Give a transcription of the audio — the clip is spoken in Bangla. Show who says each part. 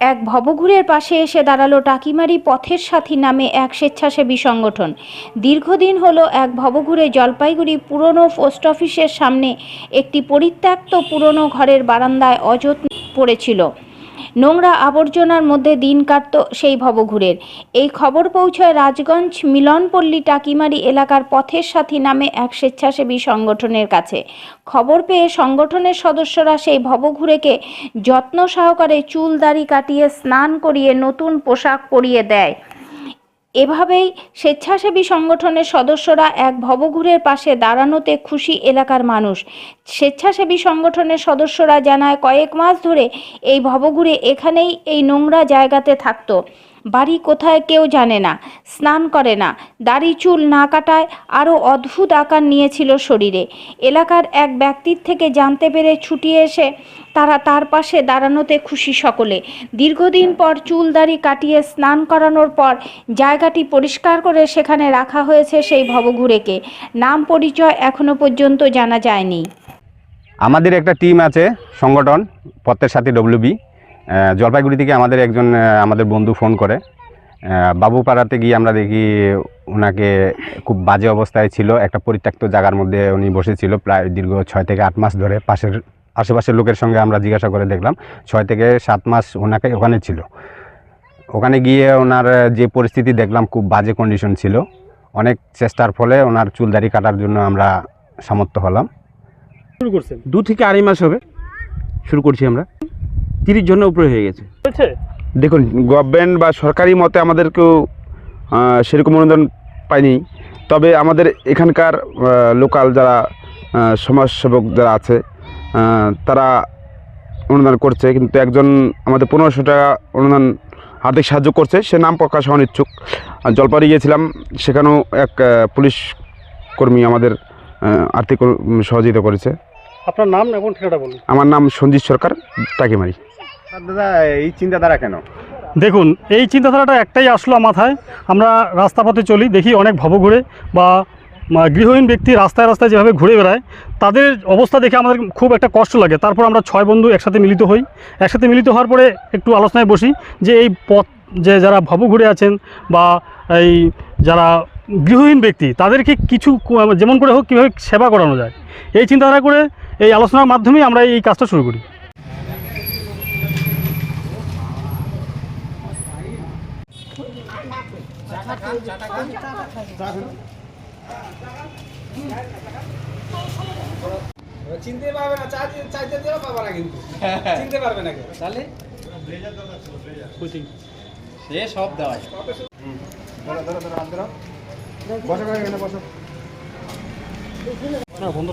Speaker 1: এক ভবঘুরের পাশে এসে দাঁড়াল টাকিমারি পথের সাথী নামে এক স্বেচ্ছাসেবী সংগঠন। দীর্ঘদিন হলো এক ভবঘুরে জলপাইগুড়ি পুরনো পোস্ট অফিসের সামনে একটি পরিত্যক্ত পুরনো ঘরের বারান্দায় অযত্ন পড়েছিল। নোংরা আবর্জনার মধ্যে দিন কাটত সেই ভবঘুরের। এই খবর পৌঁছয় রাজগঞ্জ মিলনপল্লী টাকিমারি এলাকার পথের সাথী নামে এক স্বেচ্ছাসেবী সংগঠনের কাছে। খবর পেয়ে সংগঠনের সদস্যরা সেই ভবঘুরেকে যত্ন সহকারে চুল দাড়ি কাটিয়ে স্নান করিয়ে নতুন পোশাক পরিয়ে দেয়। এভাবেই স্বেচ্ছাসেবী সংগঠনের সদস্যরা এক ভবঘুরের পাশে দাঁড়ানোতে খুশি এলাকার মানুষ। স্বেচ্ছাসেবী সংগঠনের সদস্যরা জানায়, কয়েক মাস ধরে এই ভবঘুরে এখানেই এই নোংরা জায়গাতে থাকতো। বাড়ি কোথায় কেউ জানে না, স্নান করে না, দাড়ি চুল না কাটায় আরও অদ্ভুত আকার নিয়েছিল শরীরে। এলাকার এক ব্যক্তির থেকে জানতে পেরে ছুটিয়ে এসে তারা তার পাশে দাঁড়ানোতে খুশি সকলে। দীর্ঘদিন পর চুল দাড়ি কাটিয়ে স্নান করানোর পর জায়গাটি পরিষ্কার করে সেখানে রাখা হয়েছে সেই ভবঘুরেকে। নাম পরিচয় এখনও পর্যন্ত জানা যায়নি।
Speaker 2: আমাদের একটা টিম আছে, সংগঠন, পথের সাথী ডব্লিউবি জলপাইগুড়ি থেকে আমাদের একজন আমাদের বন্ধু ফোন করে। বাবুপাড়াতে গিয়ে আমরা দেখি ওনাকে খুব বাজে অবস্থায় ছিল। একটা পরিত্যক্ত জায়গার মধ্যে উনি বসেছিল প্রায় দীর্ঘ ছয় থেকে আট মাস ধরে। পাশের আশেপাশের লোকের সঙ্গে আমরা জিজ্ঞাসা করে দেখলাম ছয় থেকে সাত মাস ওনাকে ওখানে ছিল। ওখানে গিয়ে ওনার যে পরিস্থিতি দেখলাম খুব বাজে কন্ডিশন ছিল। অনেক চেষ্টার ফলে ওনার চুলদারি কাটার জন্য আমরা সামর্থ্য হলাম।
Speaker 3: শুরু করছেন?
Speaker 4: দু থেকে আড়াই মাস হবে। শুরু করছি আমরা। তিরিশ জনের উপরে হয়ে গেছে। দেখুন গভর্নমেন্ট বা সরকারি মতে আমাদের কেউ সেরকম অনুদান পাইনি তবে আমাদের এখানকার লোকাল যারা সমাজসেবক যারা আছে তারা অনুদান করছে। কিন্তু একজন আমাদের পনেরোশো টাকা অনুদান আর্থিক সাহায্য করছে। সে নাম প্রকাশ হওয়ার ইচ্ছুক আর জলপাইগুড়ি গিয়েছিলাম সেখানেও এক পুলিশ কর্মী আমাদের আর্থিক সহযোগিতা করেছে।
Speaker 3: আপনার নাম এবং ঠিকানা বলুন।
Speaker 4: আমার নাম সঞ্জিত সরকার টাকিমারি।
Speaker 2: দাদা এই চিন্তাধারা কেন?
Speaker 3: দেখুন এই চিন্তাধারাটা একটাই আসলো মাথায়। আমরা রাস্তাপথে চলি দেখি অনেক ভবঘুরে বা গৃহহীন ব্যক্তি রাস্তায় রাস্তায় যেভাবে ঘুরে বেড়ায় তাদের অবস্থা দেখে আমাদের খুব একটা কষ্ট লাগে। তারপর আমরা ছয় বন্ধু একসাথে মিলিত হই। একসাথে মিলিত হওয়ার পরে একটু আলোচনায় বসি যে এই পথ যে যারা ভবঘুরে আছেন বা এই যারা গৃহহীন ব্যক্তি তাদেরকে কিছু যেমন করে হোক কীভাবে সেবা করানো যায়। এই চিন্তাধারা করে এই আলোচনার মাধ্যমেই আমরা এই কাজটা শুরু করি।
Speaker 5: চিনতে পারবে না চা চাইতে দিলেও পাবে না কিন্তু। চিনতে পারবে না তাহলে? সে সব
Speaker 3: বন্ধ।